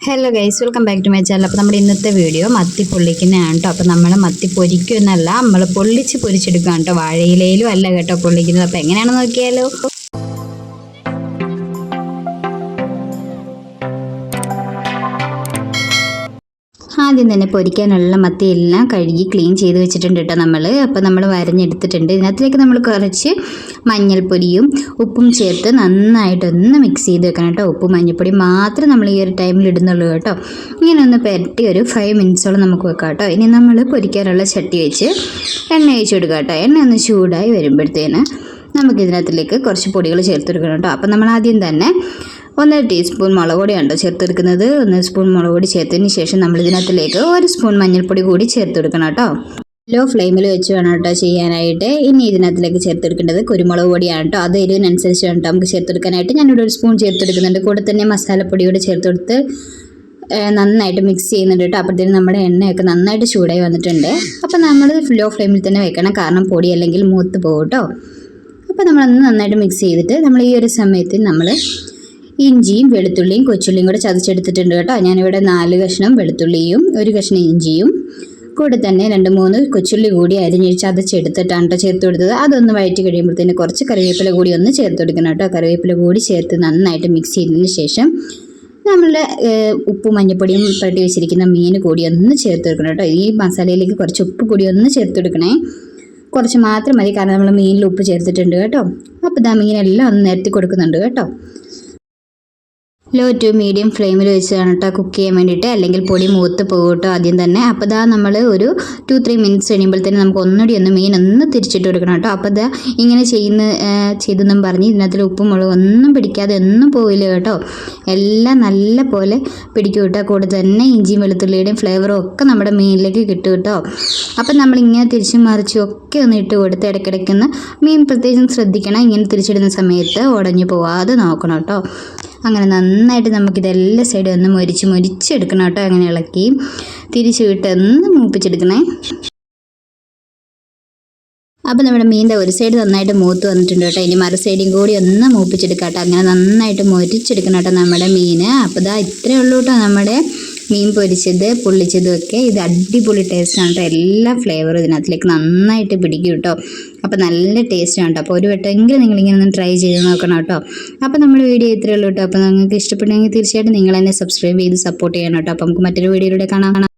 Hello guys welcome back to my channel അപ്പോൾ നമ്മുടെ ഇന്നത്തെ വീഡിയോ മത്തി പൊള്ളിക്കുന്നതാണ് കേട്ടോ അപ്പോൾ നമ്മൾ മത്തി പൊരിക്കുന്നല്ല നമ്മൾ പൊള്ളിച്ച് പൊരിച്ചെടുക്കുകയാണ് കേട്ടോ വാഴയിലയിലും അല്ല കേട്ടോ പൊള്ളിക്കുന്നത്. അപ്പോൾ എങ്ങനെയാണെന്ന് നോക്കിയാലോ? ആദ്യം തന്നെ പൊരിക്കാനുള്ള മത്തിയെല്ലാം കഴുകി ക്ലീൻ ചെയ്ത് വെച്ചിട്ടുണ്ട് കേട്ടോ നമ്മൾ അപ്പോൾ നമ്മൾ വരഞ്ഞെടുത്തിട്ടുണ്ട്. ഇതിനകത്തേക്ക് നമ്മൾ കുറച്ച് മഞ്ഞൾപ്പൊടിയും ഉപ്പും ചേർത്ത് നന്നായിട്ടൊന്ന് മിക്സ് ചെയ്ത് വെക്കണം കേട്ടോ. ഉപ്പും മഞ്ഞൾപ്പൊടി മാത്രം നമ്മൾ ഈ ഒരു ടൈമിൽ ഇടുന്നുള്ളൂ കേട്ടോ. ഇങ്ങനെ ഒന്ന് പുരട്ടി ഒരു ഫൈവ് മിനിറ്റ്സോളം നമുക്ക് വെക്കാം കേട്ടോ. ഇനി നമ്മൾ പൊരിക്കാനുള്ള ചട്ടി വെച്ച് എണ്ണ ഒഴിച്ച് കൊടുക്കുക കേട്ടോ. എണ്ണ ഒന്ന് ചൂടായി വരുമ്പോഴത്തേന് നമുക്ക് ഇതിനകത്തിലേക്ക് കുറച്ച് പൊടികൾ ചേർത്ത് കൊടുക്കണം കേട്ടോ. അപ്പം നമ്മൾ ആദ്യം തന്നെ ഒന്നര ടീസ്പൂൺ മുളക് പൊടിയാണ് ചേർത്തെടുക്കുന്നത്. ഒന്നര സ്പൂൺ മുളക് പൊടി ചേർത്തതിന് ശേഷം നമ്മൾ ഇതിനകത്തിലേക്ക് ഒരു സ്പൂൺ മഞ്ഞൾപ്പൊടി കൂടി ചേർത്തെടുക്കണം കേട്ടോ. ലോ ഫ്ലെയിമിൽ വെച്ച് വേണം കേട്ടോ ചെയ്യാനായിട്ട്. ഇനി ഇതിനകത്തിലേക്ക് ചേർത്തെടുക്കേണ്ടത് കുരുമുളക് പൊടിയാണ് കേട്ടോ. അത് എരിവിനനുസരിച്ച് വേണം നമുക്ക് ചേർത്തെടുക്കാനായിട്ട്. ഞാനിവിടെ ഒരു സ്പൂൺ ചേർത്തെടുക്കുന്നുണ്ട്. കൂടെ തന്നെ മസാലപ്പൊടി കൂടി ചേർത്തെടുത്ത് നന്നായിട്ട് മിക്സ് ചെയ്യുന്നുണ്ട് കേട്ടോ. അപ്പോഴത്തേനും നമ്മുടെ എണ്ണയൊക്കെ നന്നായിട്ട് ചൂടായി വന്നിട്ടുണ്ട്. അപ്പോൾ നമ്മൾ ലോ ഫ്ലെയിമിൽ തന്നെ വെക്കണം. കാരണം പൊടി അല്ലെങ്കിൽ മൂത്ത് പോകും കേട്ടോ. അപ്പോൾ നമ്മളൊന്ന് നന്നായിട്ട് മിക്സ് ചെയ്തിട്ട് നമ്മൾ ഈ ഒരു സമയത്ത് നമ്മൾ ഇഞ്ചിയും വെളുത്തുള്ളിയും കൊച്ചുള്ളിയും കൂടെ ചതച്ചെടുത്തിട്ടുണ്ട് കേട്ടോ. ഞാനിവിടെ നാല് കഷ്ണം വെളുത്തുള്ളിയും ഒരു കഷ്ണം ഇഞ്ചിയും കൂടെ തന്നെ രണ്ട് മൂന്ന് കൊച്ചുള്ളി കൂടി അരിഞ്ഞ് ചതച്ചെടുത്തിട്ടാണ് ചേർത്ത് കൊടുത്തത്. അതൊന്ന് വഴറ്റി കഴിയുമ്പോഴത്തേന് കുറച്ച് കറിവേപ്പില കൂടി ഒന്ന് ചേർത്ത് കൊടുക്കണം കേട്ടോ. കറിവേപ്പില കൂടി ചേർത്ത് നന്നായിട്ട് മിക്സ് ചെയ്തതിന് ശേഷം നമ്മളുടെ ഉപ്പും മഞ്ഞപ്പൊടിയും പുരട്ടി വെച്ചിരിക്കുന്ന മീൻ കൂടി ഒന്ന് ചേർത്ത് കൊടുക്കണം കേട്ടോ. ഈ മസാലയിലേക്ക് കുറച്ച് ഉപ്പ് കൂടി ഒന്ന് ചേർത്ത് കൊടുക്കണേ. കുറച്ച് മാത്രം മതി കാരണം നമ്മൾ മീനിൽ ഉപ്പ് ചേർത്തിട്ടുണ്ട് കേട്ടോ. അപ്പോൾ ദാ മീനെല്ലാം ഒന്ന് നിരത്തി കൊടുക്കുന്നുണ്ട് കേട്ടോ. ലോ ടു മീഡിയം ഫ്ലെയിമിൽ വെച്ചാണ് കേട്ടോ കുക്ക് ചെയ്യാൻ വേണ്ടിയിട്ട് അല്ലെങ്കിൽ പൊടി മൂത്ത് പോകും കേട്ടോ ആദ്യം തന്നെ. അപ്പോൾ ഇതാ നമ്മൾ ഒരു ടു ത്രീ മിനിറ്റ്സ് കഴിയുമ്പോൾ തന്നെ നമുക്ക് ഒന്നുകൂടി ഒന്ന് മീൻ ഒന്ന് തിരിച്ചിട്ട് കൊടുക്കണം കേട്ടോ. അപ്പോൾ ഇതാ ഇങ്ങനെ ചെയ്യുന്ന ചെയ്തെന്നും പറഞ്ഞ് ഇതിനകത്തിൽ ഉപ്പും മുളകും ഒന്നും പിടിക്കാതെ ഒന്നും പോവില്ല കേട്ടോ. എല്ലാം നല്ല പോലെ പിടിക്കും കേട്ടോ. കൂടെ തന്നെ ഇഞ്ചിയും വെളുത്തുള്ളിയുടെയും ഫ്ലേവറും ഒക്കെ നമ്മുടെ മീനിലേക്ക് കിട്ടും കേട്ടോ. അപ്പം നമ്മളിങ്ങനെ തിരിച്ചു മറിച്ചും ഒക്കെ ഒന്ന് ഇട്ട് കൊടുത്ത് ഇടയ്ക്കിടയ്ക്കൊന്ന് മീൻ പ്രത്യേകിച്ചും ശ്രദ്ധിക്കണം. ഇങ്ങനെ തിരിച്ചിടുന്ന സമയത്ത് ഉടഞ്ഞു പോവാതെ നോക്കണം കേട്ടോ. അങ്ങനെ നന്നായിട്ട് നമുക്കിതെല്ലാ സൈഡും ഒന്ന് മൊരിച്ച് മൊരിച്ചെടുക്കണം കേട്ടോ. അങ്ങനെ ഇളക്കി തിരിച്ചു വിട്ടൊന്ന് മൂപ്പിച്ചെടുക്കണേ. അപ്പോൾ നമ്മുടെ മീനിന്റെ ഒരു സൈഡ് നന്നായിട്ട് മൂത്ത് വന്നിട്ടുണ്ട് കേട്ടോ. ഇനി മറു സൈഡും കൂടി ഒന്ന് മൂപ്പിച്ചെടുക്കാം കേട്ടോ. അങ്ങനെ നന്നായിട്ട് മൊരിച്ചെടുക്കണം കേട്ടോ നമ്മുടെ മീൻ അപ്പോൾ ഇതാ ഇത്രയേ ഉള്ളൂ കേട്ടോ നമ്മുടെ മീൻ പൊരിച്ചത് പൊള്ളിച്ചതും ഒക്കെ. ഇത് അടിപൊളി ടേസ്റ്റാണ് കേട്ടോ എല്ലാ ഫ്ലേവറും ഇതിനകത്തിലേക്ക് നന്നായിട്ട് പിടിക്കും കേട്ടോ അപ്പോൾ നല്ല ടേസ്റ്റാണ് കേട്ടോ അപ്പോൾ ഒരു വട്ടമെങ്കിലും നിങ്ങളിങ്ങനെ ഒന്ന് ട്രൈ ചെയ്ത് നോക്കണം കേട്ടോ അപ്പോൾ നമ്മുടെ വീഡിയോ ഇത്രയേ ഉള്ളൂ കേട്ടോ അപ്പോൾ നിങ്ങൾക്ക് ഇഷ്ടപ്പെട്ടെങ്കിൽ തീർച്ചയായിട്ടും നിങ്ങൾ എന്നെ സബ്സ്ക്രൈബ് ചെയ്ത് സപ്പോർട്ട് ചെയ്യണം കേട്ടോ അപ്പോൾ നമുക്ക് മറ്റൊരു വീഡിയോയിലൂടെ കാണാം.